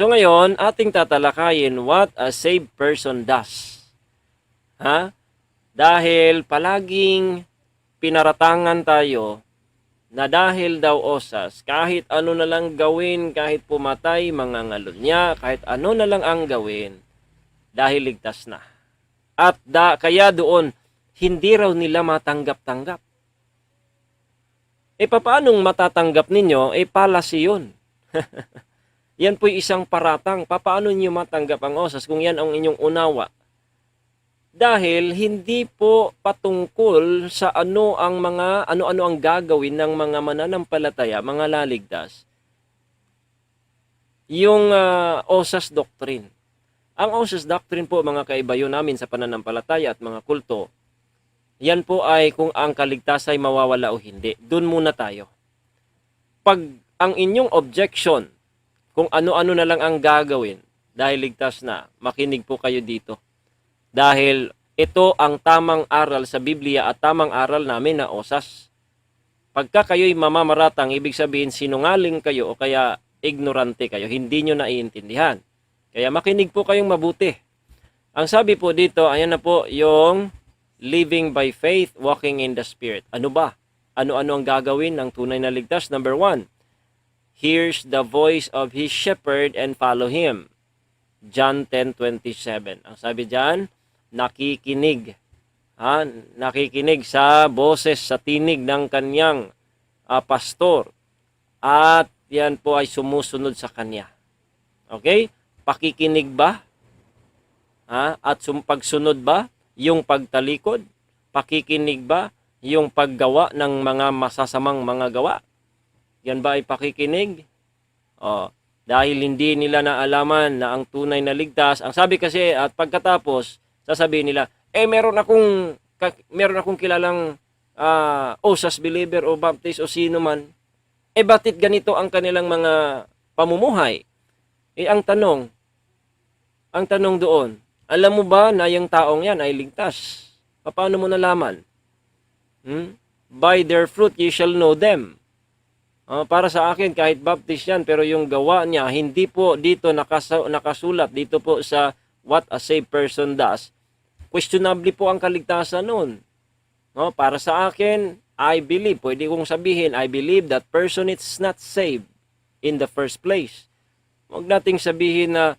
So ngayon, ating tatalakayin what a saved person does. Ha? Dahil palaging pinaratangan tayo na dahil daw osas, kahit ano na lang gawin, kahit pumatay, mga ngalon niya, kahit ano na lang ang gawin, dahil ligtas na. At da, kaya doon, hindi raw nila matanggap-tanggap. E paanong matatanggap ninyo? E palasi yun. yan po'y isang paratang. Paano niyo matanggap ang osas kung yan ang inyong unawa? Dahil hindi po patungkol sa ano ang mga ano-ano ang gagawin ng mga mananampalataya, mga laligtas. Yung ah, osas doctrine. Ang osas doctrine po mga kaibayo namin sa pananampalataya at mga kulto, yan po ay kung ang kaligtasan ay mawawala o hindi. Doon muna tayo. Pag ang inyong objection, kung ano-ano na lang ang gagawin dahil ligtas na, makinig po kayo dito. Dahil ito ang tamang aral sa Biblia at tamang aral namin na osas. Pagka kayo'y mamamaratang, ibig sabihin sinungaling kayo o kaya ignorante kayo, hindi nyo naiintindihan. Kaya makinig po kayong mabuti. Ang sabi po dito, ayan na po yung living by faith, walking in the Spirit. Ano ba? Ano-ano ang gagawin ng tunay na ligtas? Number one, hears the voice of his shepherd and follow him. John 10:27. Ang sabi diyan, nakikinig. Ha? Nakikinig sa boses, sa tinig ng kanyang ah, pastor. At yan po ay sumusunod sa kanya. Okay? Pakikinig ba? Ha? At sum- pagsunod ba? Yung pagtalikod? Pakikinig ba? Yung paggawa ng mga masasamang mga gawa? Yan ba ay pakikinig? Oh, dahil hindi nila naalaman na ang tunay na ligtas. Ang sabi kasi at pagkatapos sasabihin nila, eh meron akong meron akong kilalang ah, osas believer o baptist o sino man. Eh batit ganito ang kanilang mga pamumuhay? Eh ang tanong, ang tanong doon, alam mo ba na yung taong yan ay ligtas? Paano mo nalaman? Hmm? By their fruit ye shall know them. Ah, para sa akin, kahit baptist yan, pero yung gawa niya, hindi po dito nakasa- nakasulat, dito po sa what a saved person does. Questionably po ang kaligtasan nun. No? Para sa akin, I believe, pwede kong sabihin, I believe that person is not saved in the first place. Huwag nating sabihin na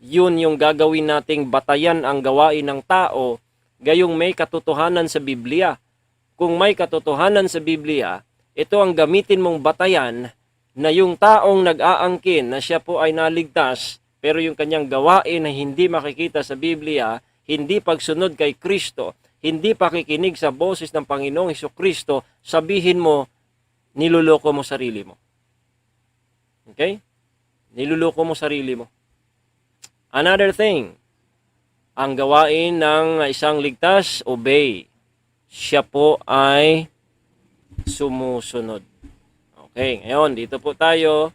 yun yung gagawin nating batayan ang gawain ng tao, gayong may katotohanan sa Biblia. Kung may katotohanan sa Biblia, ito ang gamitin mong batayan na yung taong nag-aangkin na siya po ay naligtas, pero yung kanyang gawain na hindi makikita sa Biblia, hindi pagsunod kay Kristo, hindi pakikinig sa boses ng Panginoong Heso Kristo, sabihin mo, niluloko mo sarili mo. Okay? Niluloko mo sarili mo. Another thing, ang gawain ng isang ligtas, obey. Siya po ay sumusunod. Okay, ngayon dito po tayo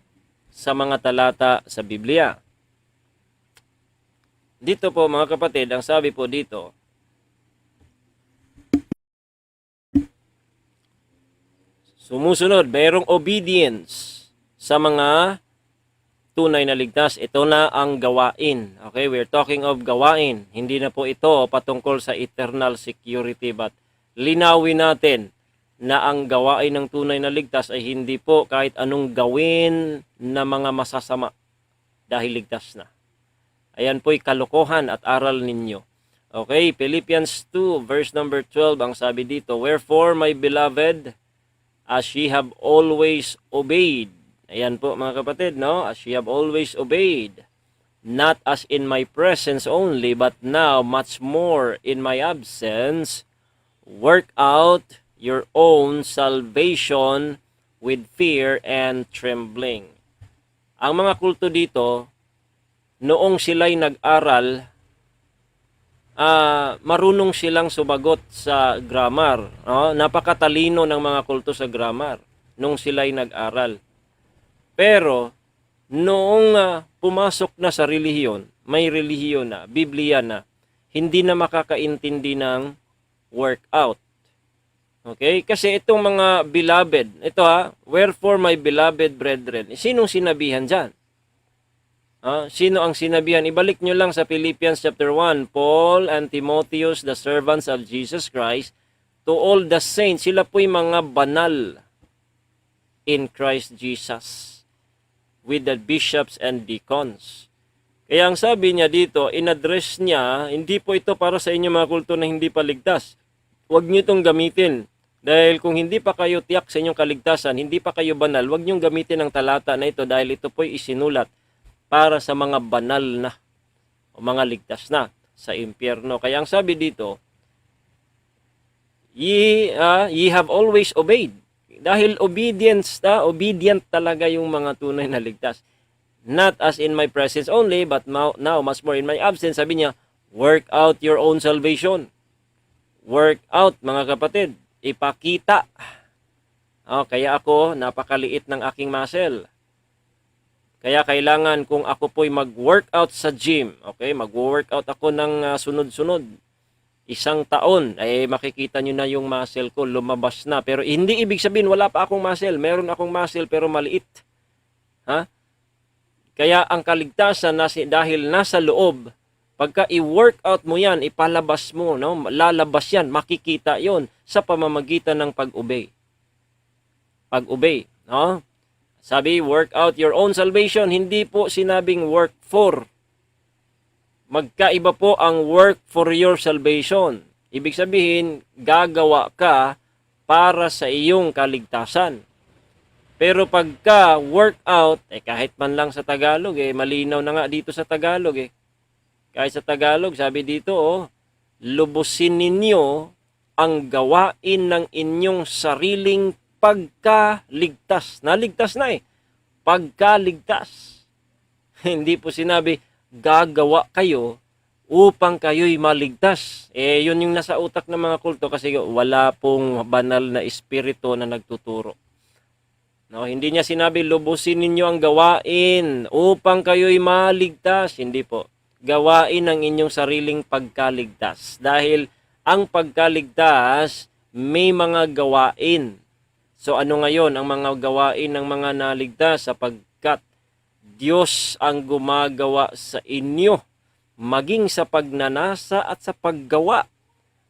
sa mga talata sa Biblia. Dito po mga kapatid, ang sabi po dito, sumusunod, mayroong obedience sa mga tunay na ligtas. Ito na ang gawain. Okay, we're talking of gawain. Hindi na po ito patungkol sa eternal security but linawin natin na ang gawain ng tunay na ligtas ay hindi po kahit anong gawin na mga masasama dahil ligtas na. Ayan po'y kalokohan at aral ninyo. Okay, Philippians 2 verse number 12 ang sabi dito, Wherefore my beloved, as ye have always obeyed. Ayan po mga kapatid, no? As ye have always obeyed, not as in my presence only, but now much more in my absence, work out your own salvation with fear and trembling. Ang mga kulto dito, noong sila'y nag-aral, ah marunong silang sumagot sa grammar. No? Napakatalino ng mga kulto sa grammar nung sila'y nag-aral. Pero, noong ah, pumasok na sa relihiyon, may relihiyon na, Biblia na, hindi na makakaintindi ng workout. Okay? Kasi itong mga beloved, ito ha, wherefore my beloved brethren, sinong sinabihan dyan? Ah, sino ang sinabihan? Ibalik nyo lang sa Philippians chapter 1. Paul and Timotheus, the servants of Jesus Christ, to all the saints, sila po'y mga banal in Christ Jesus with the bishops and deacons. Kaya ang sabi niya dito, in-address niya, hindi po ito para sa inyo mga kulto na hindi pa ligtas. Huwag niyo itong gamitin. Dahil kung hindi pa kayo tiyak sa inyong kaligtasan, hindi pa kayo banal, huwag niyong gamitin ang talata na ito dahil ito po'y isinulat para sa mga banal na o mga ligtas na sa impyerno. Kaya ang sabi dito, ye, ah, ye have always obeyed. Dahil obedience, ta, obedient talaga yung mga tunay na ligtas. Not as in my presence only, but now, now much more in my absence. Sabi niya, work out your own salvation. Work out, mga kapatid. Ipakita. Oh, kaya ako, napakaliit ng aking muscle. Kaya kailangan kung ako po'y mag-workout sa gym, okay, mag-workout ako ng ah, sunod-sunod, isang taon, ay makikita nyo na yung muscle ko, lumabas na. Pero hindi ibig sabihin, wala pa akong muscle. Meron akong muscle pero maliit. Ha? Kaya ang kaligtasan nasi, dahil nasa loob, pagka i-workout mo yan, ipalabas mo, no? lalabas yan, makikita yon sa pamamagitan ng pag-obey. Pag-obey. No? Sabi, work out your own salvation. Hindi po sinabing work for. Magkaiba po ang work for your salvation. Ibig sabihin, gagawa ka para sa iyong kaligtasan. Pero pagka work out, eh kahit man lang sa Tagalog, eh malinaw na nga dito sa Tagalog eh. Kahit sa Tagalog, sabi dito, oh, lubusin ninyo ang gawain ng inyong sariling pagkaligtas. Naligtas na eh. Pagkaligtas. Hindi po sinabi, gagawa kayo upang kayo'y maligtas. Eh, yun yung nasa utak ng mga kulto kasi wala pong banal na espiritu na nagtuturo. No, hindi niya sinabi lubusin ninyo ang gawain upang kayo'y maligtas. Hindi po. Gawain ang inyong sariling pagkaligtas. Dahil ang pagkaligtas may mga gawain. So ano ngayon ang mga gawain ng mga naligtas sapagkat Diyos ang gumagawa sa inyo maging sa pagnanasa at sa paggawa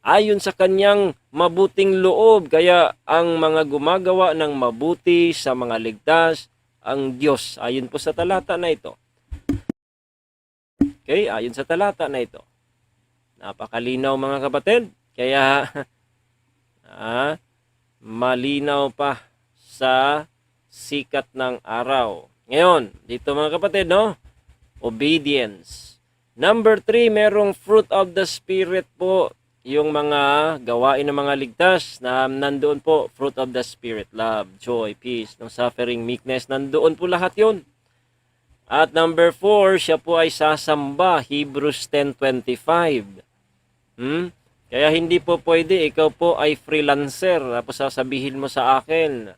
ayon sa kanyang mabuting loob. Kaya ang mga gumagawa ng mabuti sa mga ligtas, ang Diyos. Ayon po sa talata na ito. Okay, ayon sa talata na ito. Napakalinaw mga kapatid. Kaya, ah, malinaw pa sa sikat ng araw. Ngayon, dito mga kapatid, no? Obedience. Number three, merong fruit of the Spirit po. Yung mga gawain ng mga ligtas na nandoon po, fruit of the Spirit, love, joy, peace, no suffering, meekness, nandoon po lahat yon. At number four, siya po ay sasamba, Hebrews 10.25. Hmm? Kaya hindi po pwede, ikaw po ay freelancer, tapos sasabihin mo sa akin,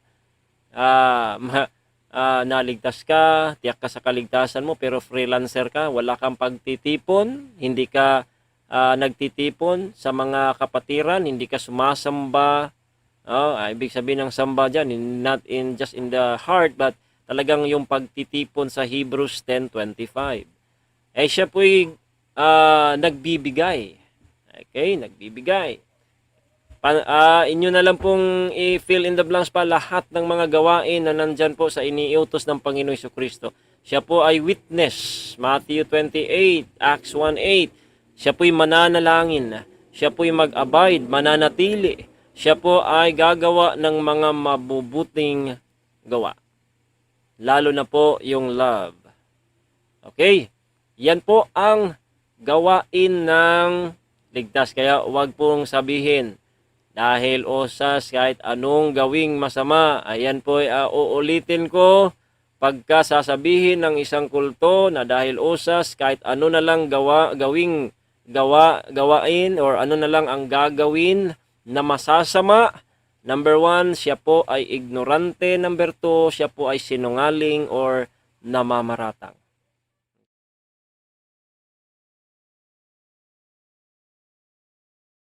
ah, ma- ah, naligtas ka, tiyak ka sa kaligtasan mo, pero freelancer ka, wala kang pagtitipon, hindi ka ah, nagtitipon sa mga kapatiran, hindi ka sumasamba. Oh, ah, ibig sabihin ng samba dyan, not in just in the heart, but talagang yung pagtitipon sa Hebrews 10.25. Eh siya po'y ah, nagbibigay. Okay, nagbibigay. Pa, ah, inyo na lang pong i-fill in the blanks pa lahat ng mga gawain na nandyan po sa iniutos ng Panginoon Hesus Kristo. Siya po ay witness. Matthew 28, Acts 1.8. Siya po'y mananalangin. Siya po'y mag-abide, mananatili. Siya po ay gagawa ng mga mabubuting gawa. Lalo na po yung love. Okay? Yan po ang gawain ng ligtas. Kaya huwag pong sabihin, dahil osas kahit anong gawing masama, ayan po uh, uulitin ko, pagka sasabihin ng isang kulto na dahil osas kahit ano na lang gawa, gawing gawa, gawain or ano na lang ang gagawin na masasama, number one, siya po ay ignorante. Number two, siya po ay sinungaling or namamaratang.